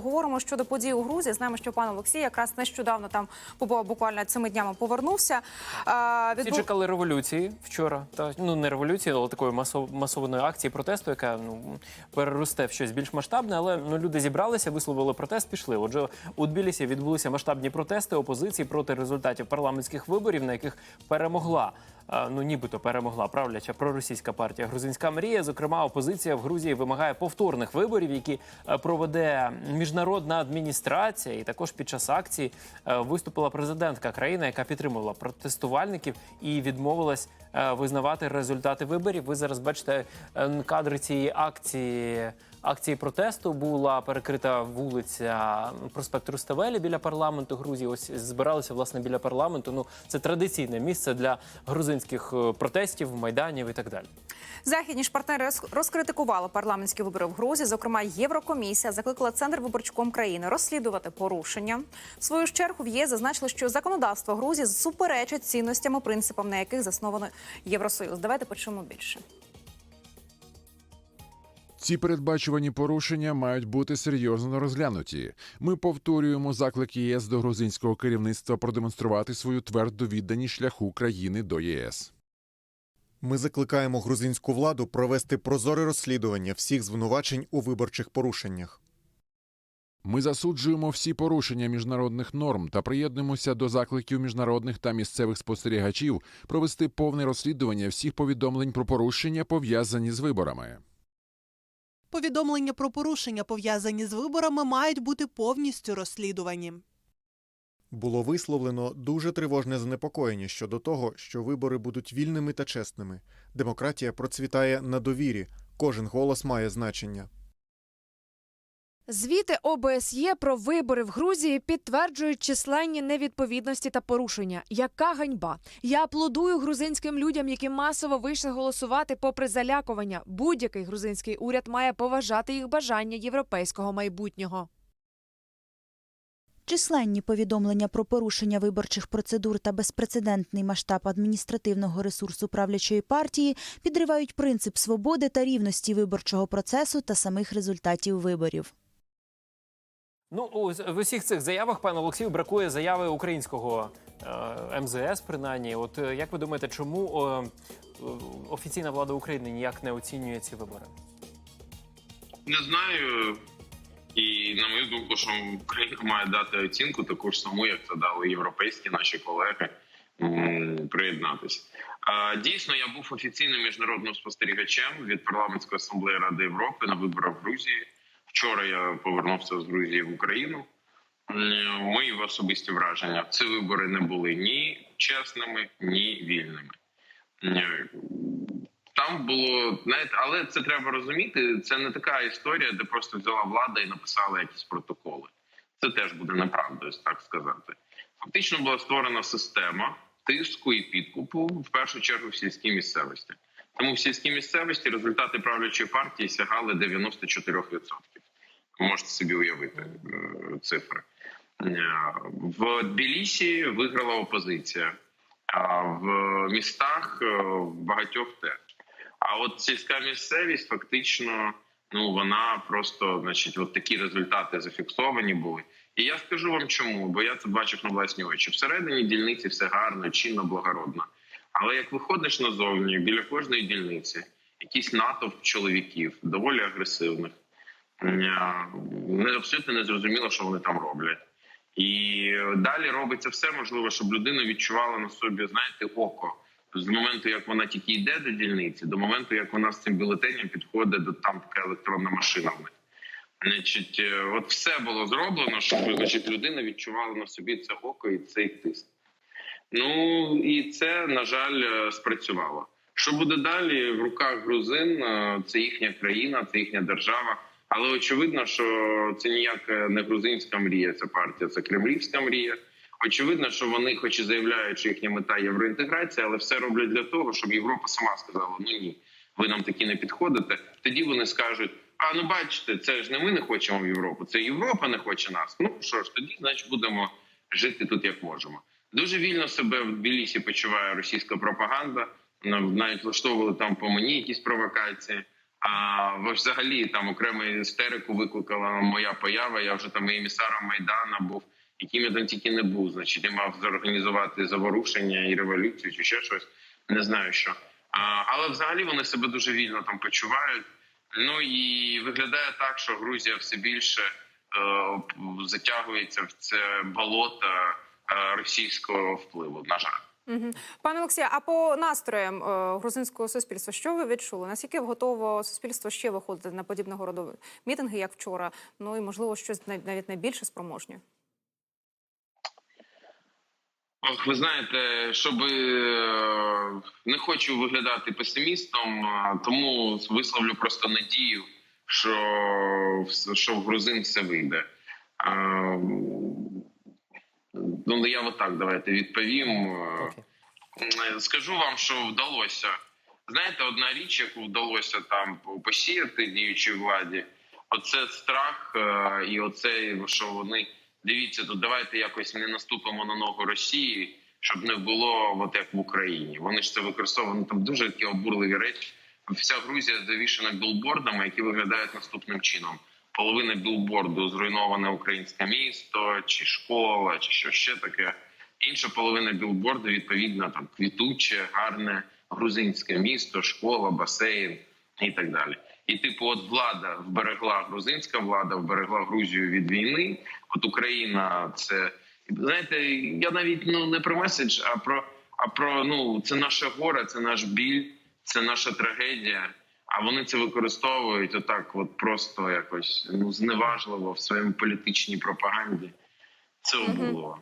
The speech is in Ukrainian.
поговоримо щодо подій у Грузії. Знаємо, що пан Олексій якраз нещодавно там побував буквально цими днями повернувся. А, Всі чекали революції вчора. Та ну не революції, але такої масов, масованої акції протесту, яка ну переросте в щось більш масштабне. Але ну люди зібралися, висловили протест, пішли. Отже, у Тбілісі відбулися масштабні протести опозиції проти результатів парламентських виборів, на яких перемогла. Ну, нібито перемогла правляча проросійська партія Грузинська мрія. Зокрема, опозиція в Грузії вимагає повторних виборів, які е, проведе міжнародна адміністрація. І також під час акції е, виступила президентка країни, яка підтримувала протестувальників і відмовилась е, визнавати результати виборів. Ви зараз бачите кадри цієї акції. Акції протесту була перекрита вулиця проспект Руставелі біля парламенту Грузії. Ось збиралися власне біля парламенту. Ну це традиційне місце для грузинських е, протестів, майданів і так далі. Західні ж партнери розкритикували парламентські вибори в Грузії. Зокрема, Єврокомісія закликала центр виборчком країни розслідувати порушення. В свою ж чергу в ЄС зазначили, що законодавство Грузії суперечить цінностям і принципам, на яких засновано Євросоюз. Давайте почуємо більше. Ці передбачувані порушення мають бути серйозно розглянуті. Ми повторюємо заклик ЄС до грузинського керівництва продемонструвати свою тверду відданість шляху країни до ЄС. Ми закликаємо грузинську владу провести прозоре розслідування всіх звинувачень у виборчих порушеннях. Ми засуджуємо всі порушення міжнародних норм та приєднуємося до закликів міжнародних та місцевих спостерігачів провести повне розслідування всіх повідомлень про порушення, пов'язані з виборами. Повідомлення про порушення, пов'язані з виборами, мають бути повністю розслідувані. Було висловлено дуже тривожне занепокоєння щодо того, що вибори будуть вільними та чесними. Демократія процвітає на довірі. Кожен голос має значення. Звіти ОБСЄ про вибори в Грузії підтверджують численні невідповідності та порушення. Яка ганьба! Я аплодую грузинським людям, які масово вийшли голосувати попри залякування. Будь-який грузинський уряд має поважати їх бажання європейського майбутнього. Численні повідомлення про порушення виборчих процедур та безпрецедентний масштаб адміністративного ресурсу правлячої партії підривають принцип свободи та рівності виборчого процесу та самих результатів виборів. Ну в усіх цих заявах, пане Олексію, бракує заяви українського е, МЗС, принаймні. От е, як ви думаєте, чому е, е, офіційна влада України ніяк не оцінює ці вибори? Не знаю. І на мою думку, що Україна має дати оцінку таку ж саму, як це дали європейські наші колеги приєднатися. Дійсно, я був офіційним міжнародним спостерігачем від парламентської асамблеї Ради Європи на виборах в Грузії. Вчора я повернувся з Грузії в Україну. Мої особисті враження: ці вибори не були ні чесними, ні вільними. Там було знаєте, але це треба розуміти. Це не така історія, де просто взяла влада і написала якісь протоколи. Це теж буде неправдою, так сказати. Фактично була створена система тиску і підкупу в першу чергу в сільській місцевості. Тому в сільській місцевості результати правлячої партії сягали 94%. Можете собі уявити е, цифри. Е, В Тбілісі виграла опозиція, а в містах е, в багатьох теж. А от сільська місцевість фактично, ну вона просто, значить, от такі результати зафіксовані були. І я скажу вам чому, бо я це бачив на власні очі. Всередині дільниці все гарно, чинно, благородно. Але як виходиш назовні, біля кожної дільниці якийсь натовп чоловіків, доволі агресивних, не абсолютно не зрозуміло, що вони там роблять. І далі робиться все можливе, щоб людина відчувала на собі, знаєте, око з моменту, як вона тільки йде до дільниці, до моменту, як вона з цим бюлетенем підходить до там така електронна машина. Значить, е, от все було зроблено, щоб значить, людина відчувала на собі це око і цей тиск. Ну і це, на жаль, е, спрацювало. Що буде далі в руках грузин? е, Це їхня країна, це їхня держава. Але очевидно, що це ніяк не грузинська мрія, ця партія, це кремлівська мрія. Очевидно, що вони, хоч і заявляють, що їхня мета євроінтеграція, але все роблять для того, щоб Європа сама сказала: ну ні, ви нам такі не підходите. Тоді вони скажуть: а ну бачите, це ж не ми не хочемо в Європу, це Європа не хоче нас. Ну що ж, тоді, значить, будемо жити тут як можемо. Дуже вільно себе в Тбілісі почуває російська пропаганда. Навіть влаштовували там по мені якісь провокації. А взагалі там окрему істерику викликала моя поява. Я вже там і емісаром Майдана був, яким я там тільки не був. Значить, я мав зорганізувати заворушення і революцію, чи ще щось. Не знаю що. А, але взагалі вони себе дуже вільно там почувають. Ну і виглядає так, що Грузія все більше е, затягується в це болото е, російського впливу. На жаль. Пане Олексію, а по настроям е, грузинського суспільства, що ви відчули? Наскільки готово суспільство ще виходити на подібного роду мітинги, як вчора? Ну і можливо щось нав- навіть найбільше спроможне? Ох, ви знаєте, щоб е, не хочу виглядати песимістом, е, тому висловлю просто надію, що, що в грузин все вийде. Ну, я отак давайте відповім. Окей. Е, Скажу вам, що вдалося. Знаєте, одна річ, яку вдалося там посіяти діючій владі, оце страх е, і оце, що вони дивіться, то давайте якось не наступимо на ногу Росії, щоб не було от як в Україні. Вони ж це використовують там дуже такі обурливі речі. Вся Грузія завішена білбордами, які виглядають наступним чином: половина білборду зруйноване українське місто, чи школа, чи що ще таке. Інша половина білборду, відповідно, там квітуче, гарне грузинське місто, школа, басейн і так далі. І типу, от влада вберегла грузинська влада, вберегла Грузію від війни. От Україна, це знаєте, я навіть ну не про меседж, а про а про ну це наше горе, це наш біль, це наша трагедія. А вони це використовують отак, от просто якось ну зневажливо в своєму політичній пропаганді. Це обурливо.